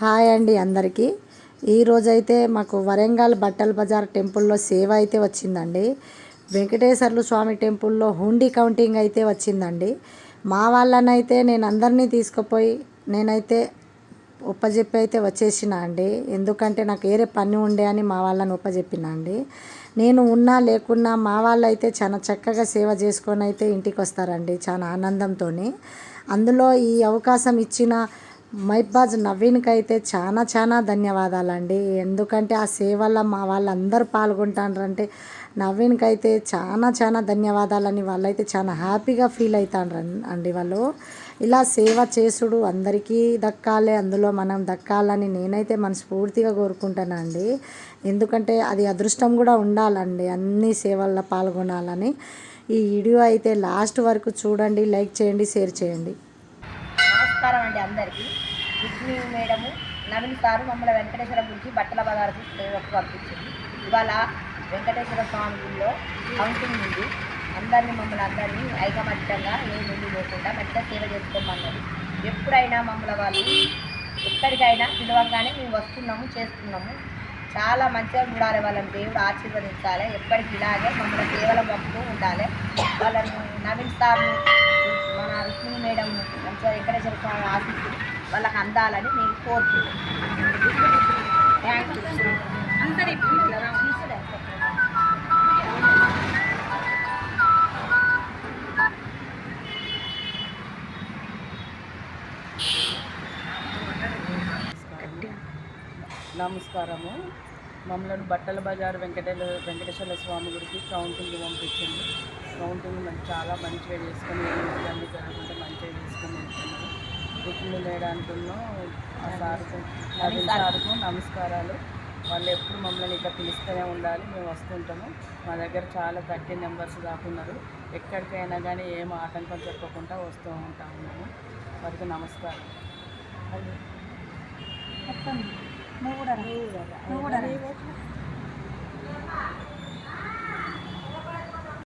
Hi అండి అందరికీ. ఈరోజైతే మాకు వరంగల్ బట్టల బజార్ టెంపుల్లో సేవ అయితే వచ్చిందండి. వెంకటేశ్వర్లు స్వామి టెంపుల్లో హుండీ కౌంటింగ్ అయితే వచ్చిందండి. మా వాళ్ళనైతే నేను అందరినీ తీసుకుపోయి నేనైతే ఒప్పజెప్పి అయితే వచ్చేసిన అండి. ఎందుకంటే నాకు వేరే పని ఉండే అని మా వాళ్ళని ఒప్పజెప్పిన అండి. నేను ఉన్నా లేకున్నా మా వాళ్ళు అయితే చాలా చక్కగా సేవ చేసుకొని అయితే ఇంటికి వస్తారండి చాలా ఆనందంతో అందులో ఈ అవకాశం ఇచ్చిన మైబాజ్ నవీన్కి అయితే చాలా చాలా ధన్యవాదాలండి. ఎందుకంటే ఆ సేవలో మా వాళ్ళందరూ పాల్గొంటారంటే నవీన్కి అయితే చాలా చాలా ధన్యవాదాలని వాళ్ళైతే చాలా హ్యాపీగా ఫీల్ అవుతారు అండి వాళ్ళు. ఇలా సేవ చేసుడు అందరికీ దక్కాలి అందులో మనం దక్కాలని నేనైతే మనస్ఫూర్తిగా కోరుకుంటానండి. ఎందుకంటే అది అదృష్టం కూడా ఉండాలండి అన్ని సేవల్లో పాల్గొనాలని. ఈ వీడియో అయితే లాస్ట్ వరకు చూడండి లైక్ చేయండి షేర్ చేయండి. నమస్కారం అండి అందరికీ. విష్ణు మేడము నవీన్ సారు మమ్మల్ని వెంకటేశ్వర గురించి బట్టల బజార్కు సేవకు పంపించింది. ఇవాళ వెంకటేశ్వర స్వామిలో కౌంటింగ్ ఉంది. అందరినీ మమ్మల్ని అందరినీ ఐకమత్యంగా ఏ ముందు లేకుండా మంచిగా సేవ చేసుకోమన్నది ఎప్పుడైనా మమ్మల్ని వాళ్ళు ఎక్కడికైనా పిలవగానే మేము వస్తున్నాము చేస్తున్నాము. చాలా మంచిగా చూడాలి వాళ్ళని దేవుడు ఆశీర్వదించాలి. ఎప్పటికి ఇలాగే మమ్మల్ని కేవలం పంపుతూ ఉండాలి. వాళ్ళను నవీన్ సారు మంచిగా వెంకటేశ్వర స్వామి ఆశిస్తూ వాళ్ళకి అందాలని నేను కోరుతున్నాను థ్యాంక్ యూ అందరి నమస్కారము. మమ్మల్ని బట్టల బజార్ వెంకటేశ్వర వెంకటేశ్వర స్వామి గుడికి కౌంటింగ్ పంపించింది కౌంటింగ్ చాలా మంచిగా చేసుకొని అన్ని జరుగుతుంటే మంచిగా చేసుకొని వెళ్తున్నాము రుక్మిణి మేడానికును ఆ సార్కు నవీన్ సార్కు నమస్కారాలు. వాళ్ళు ఎప్పుడు మమ్మల్ని ఇట్లా పిలుస్తూనే ఉండాలి మేము వస్తుంటాము. మా దగ్గర చాలా థర్టీ నెంబర్స్ దాకున్నారు ఎక్కడికైనా కానీ ఏం ఆటంకం చెప్పకుండా వస్తూ ఉంటాము మేము వారికి నమస్కారం. నువ్వు కూడా నువ్వు కూడా